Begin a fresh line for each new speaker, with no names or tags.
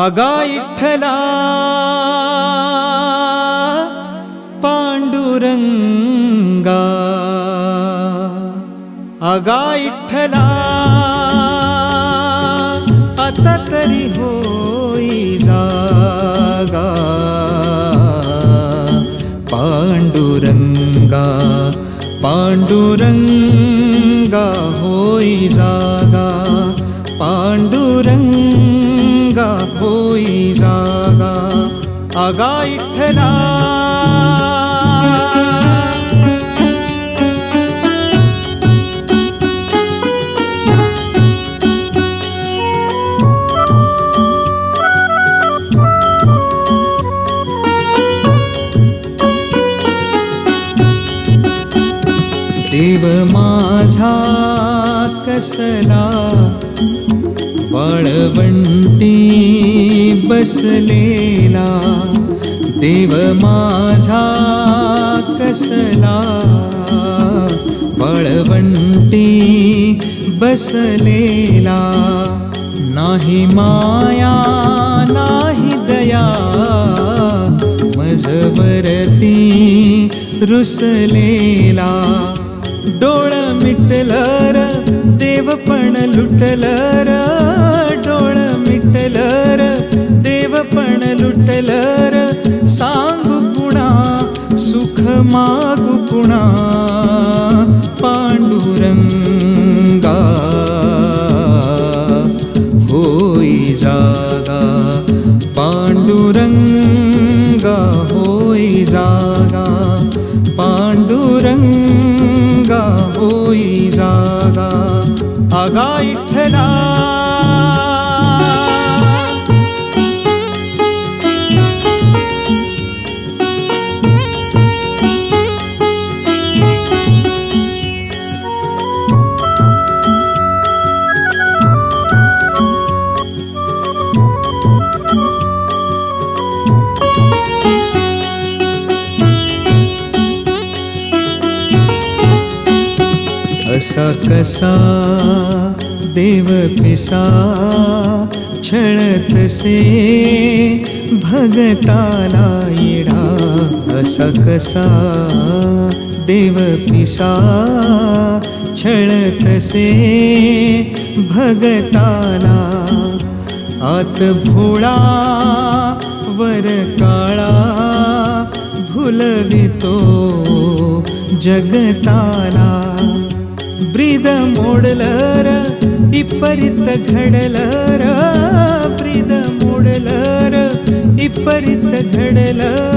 आगा इठ्ठला पांडुरंगा। आगा इठ्ठला आता तरी होई जागा। पांडुरंगा पांडुरंगा होई जागा। पांडुरंगा अगा इठ्ठला देव माझा कसला वळवंटी बसलेला देव माझा कसला. पळवंटी बसलेला नाही माया नाही दया. मजवरती रुसलेला डोळ मिटलर देव पण लुटलर. सुख मागु पुणा पांडुरंगा। होई जागा पांडुरंगा होई जागा पांडुरंगा होई जागा। आगा इठला असा कसा देव पिसा असा कसा देव पिसा छळतसे भगताला आत भोळा वर काळा भुलवितो जगताला ಬ್ರೀದ ಮೋಡಲಾರ ಇಪ್ಪರಿತ ಘಡಲಾರ ಬ್ರೀದ ಮೋಡಲಾರ ಇಪ್ಪರಿತ ಘಡಲಾರ.